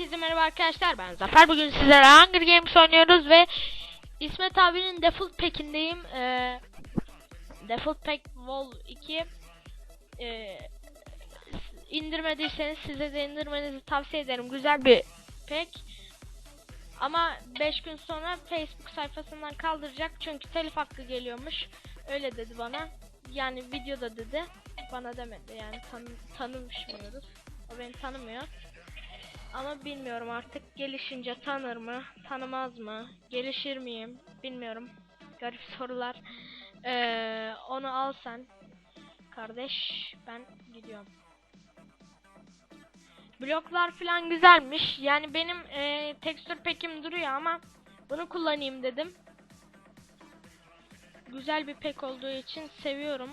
Herkese merhaba arkadaşlar ben Zafer. Bugün sizlere Hunger Games oynuyoruz ve İsmet abinin Default Pack'indeyim. Ee, Default Pack Vol 2 ee, indirmediyseniz size de indirmenizi tavsiye ederim. Güzel bir pack. Ama 5 gün sonra Facebook sayfasından kaldıracak çünkü telif hakkı geliyormuş. Öyle dedi bana. Yani videoda dedi. Bana demedi yani tan tanımışmıyoruz o beni tanımıyor ama bilmiyorum artık gelişince tanır mı, tanımaz mı, gelişir miyim bilmiyorum. Garip sorular. Ee, onu al sen kardeş. Ben gidiyorum. Bloklar falan güzelmiş. Yani benim e, tekstür pekim duruyor ama bunu kullanayım dedim. Güzel bir pek olduğu için seviyorum.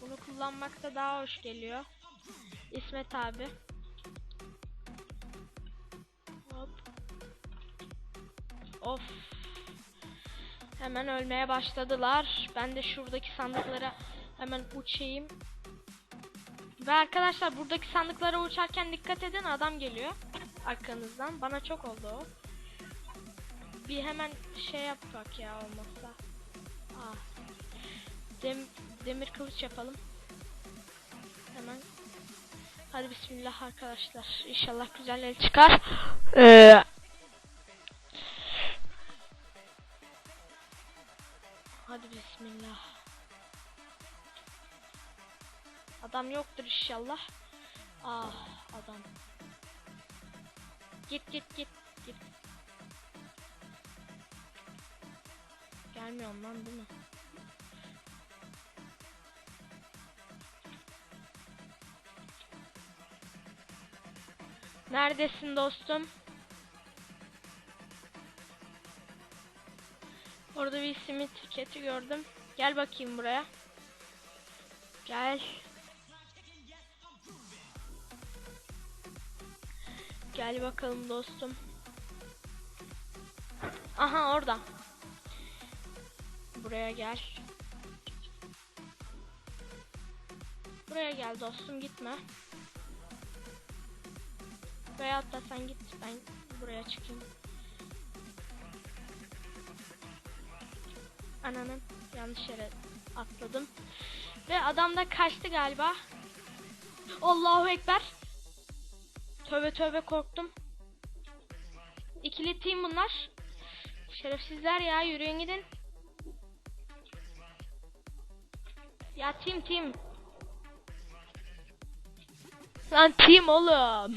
Bunu kullanmak da daha hoş geliyor. İsmet abi. Hop. Of. Hemen ölmeye başladılar. Ben de şuradaki sandıklara hemen uçayım. Ve arkadaşlar buradaki sandıklara uçarken dikkat edin adam geliyor arkanızdan. Bana çok oldu o. Bir hemen şey yap bak ya olmazsa. Ah. Dem demir kılıç yapalım. Hemen Hadi bismillah arkadaşlar. İnşallah güzelleri çıkar. Ee, hadi bismillah. Adam yoktur inşallah. Ah adam. Git git git git. Gelmiyorum lan değil mi? Neredesin dostum? Orada bir simit keti gördüm. Gel bakayım buraya. Gel. Gel bakalım dostum. Aha orada. Buraya gel. Buraya gel dostum gitme. Veyahut da sen git ben buraya çıkayım. Ananın yanlış yere atladım. Ve adam da kaçtı galiba. Allahu Ekber. Tövbe tövbe korktum. İkili team bunlar. Şerefsizler ya yürüyün gidin. Ya team team. Lan team oğlum.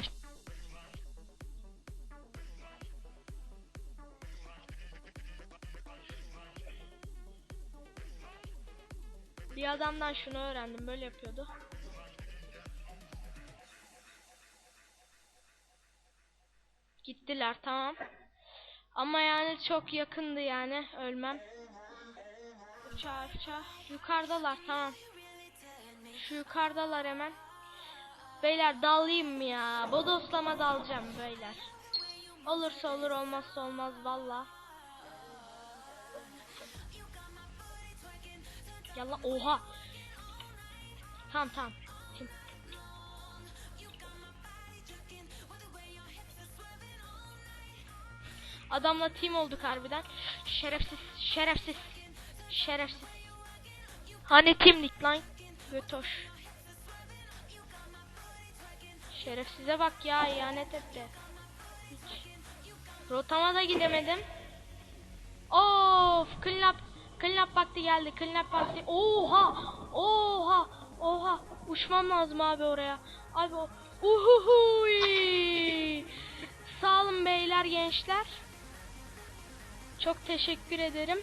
Bir adamdan şunu öğrendim böyle yapıyordu. Gittiler tamam. Ama yani çok yakındı yani ölmem. Uçağı uçağı. Yukarıdalar tamam. Şu yukarıdalar hemen. Beyler dalayım mı ya? Bodoslama dalacağım beyler. Olursa olur olmazsa olmaz valla. Yalla oha. Tamam tamam. Adamla team olduk harbiden. Şerefsiz, şerefsiz, şerefsiz. Hani teamlik lan? Götoş. Şerefsize bak ya ihanet etti. Rotama da gidemedim. Clean up geldi. Clean up. Oha! Oha! Oha! Uçmam lazım abi oraya. Abi o. Uhuhuy! Sağ olun beyler gençler. Çok teşekkür ederim.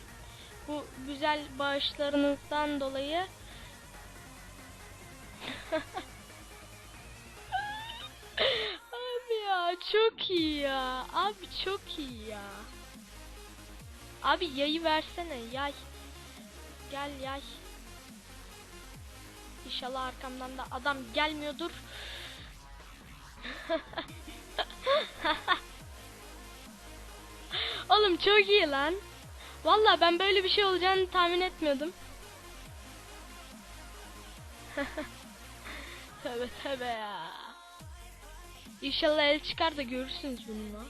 Bu güzel bağışlarınızdan dolayı. abi ya çok iyi ya. Abi çok iyi ya. Abi yayı versene yay. Gel yay. İnşallah arkamdan da adam gelmiyordur. Oğlum çok iyi lan. Valla ben böyle bir şey olacağını tahmin etmiyordum. tövbe tövbe ya. İnşallah el çıkar da görürsünüz bunu.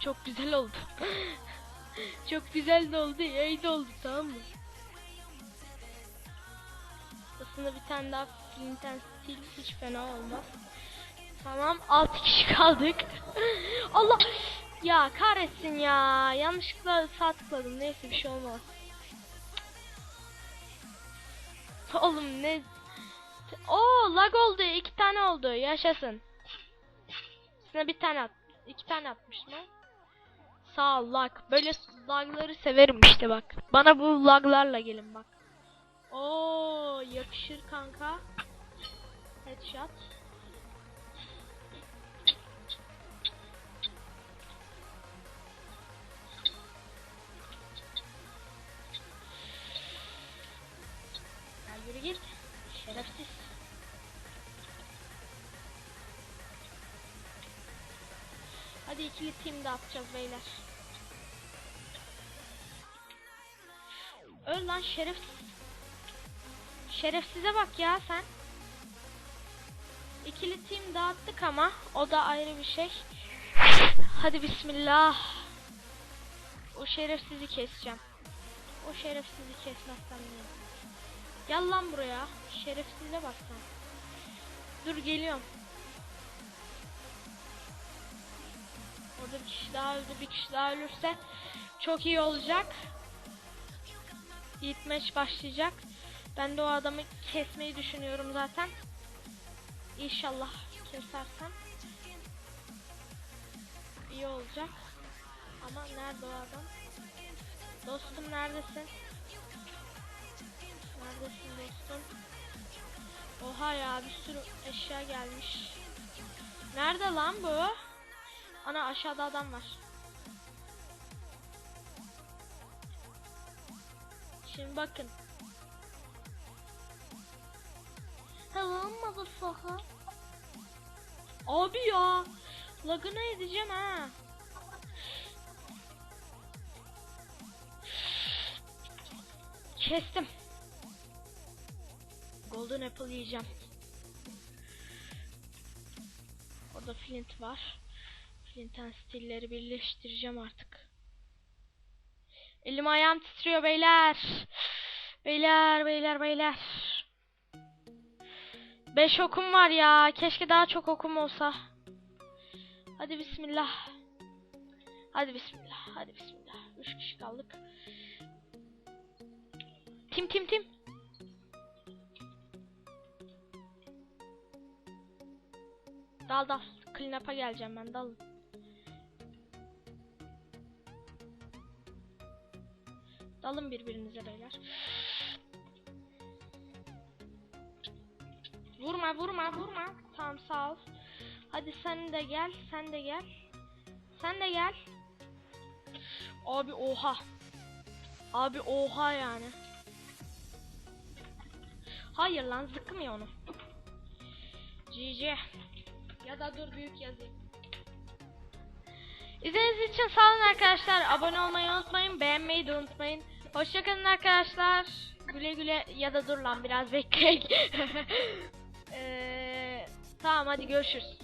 Çok güzel oldu. Çok güzel de oldu. iyi de oldu tamam mı? Aslında bir tane daha Flint and Steel hiç fena olmaz. Tamam 6 kişi kaldık. Allah ya kahretsin ya. Yanlışlıkla sağ tıkladım. Neyse bir şey olmaz. Oğlum ne? Oo lag oldu. iki tane oldu. Yaşasın. Sana bir tane at. iki tane atmıştım ha. Sağ ol lag. Böyle lagları severim işte bak. Bana bu laglarla gelin bak. Oo yakışır kanka. Headshot. Hadi ikili team de atacağız beyler. Öl lan şerefsiz. Şerefsize bak ya sen. İkili team dağıttık ama o da ayrı bir şey. Hadi bismillah. O şerefsizi keseceğim. O şerefsizi kesmezsem ne? Gel lan buraya. Şerefsize bak sen. Dur geliyorum. Orada bir kişi daha öldü. Bir kişi daha ölürse çok iyi olacak. Maç başlayacak. Ben de o adamı kesmeyi düşünüyorum zaten. İnşallah kesersem iyi olacak. Ama nerede o adam? Dostum neredesin? Neredesin dostum? Oha ya bir sürü eşya gelmiş. Nerede lan bu? Ana aşağıda adam var. Şimdi bakın. Hello motherfucker. Abi ya. Lagını edeceğim ha. Kestim. Golden Apple yiyeceğim. Orada Flint var. Flint and Steel'leri birleştireceğim artık. Elim ayağım titriyor beyler. Beyler beyler beyler. Beş okum var ya. Keşke daha çok okum olsa. Hadi bismillah. Hadi bismillah. Hadi bismillah. Üç kişi kaldık. Tim tim tim. Dal dal. Clean geleceğim ben dalın. Dalın birbirinize beyler. Vurma vurma vurma. Tamam sağ ol. Hadi sen de gel. Sen de gel. Sen de gel. Abi oha. Abi oha yani. Hayır lan zıkkımıyor onu. GG. Ya da dur büyük yazayım. İzlediğiniz için sağ olun arkadaşlar. Abone olmayı unutmayın. Beğenmeyi de unutmayın. Hoşçakalın arkadaşlar. Güle güle ya da dur lan biraz bekleyin. Ee, tamam hadi görüşürüz.